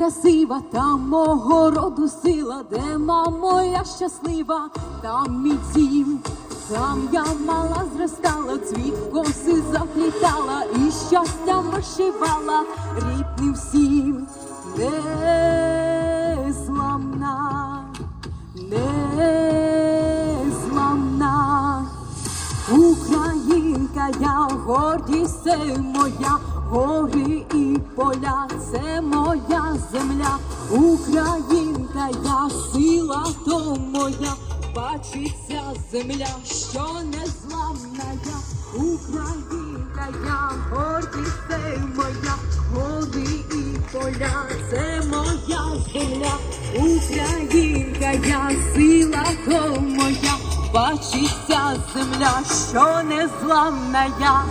красива, там мого роду сила, де мама моя щаслива, там мій дім. Там я мала зростала, цвіт коси заплітала і щастям вишивала рідним всім. Незламна, незламна. Українка, я гордість моя, гори і поля, це моя земля. Українка, я сила то моя, бачиться земля, що незламна я. Українка, я гордість це моя, гори і поля, це моя земля. Українка, я сила то моя, бачиться земля, що незламна я.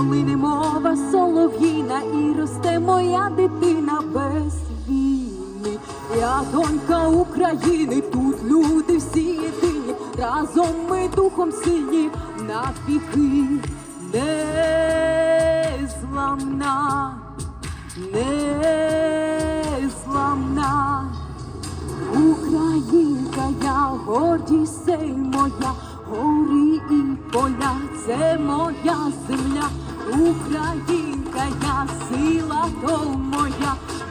Лине мова солов'їна, і росте моя дитина без війни. Я донька України, тут люди всі єдині, разом ми духом сильні навіки незламна, незламна. Українка, я гордість це моя, гори і поля, це моя земля.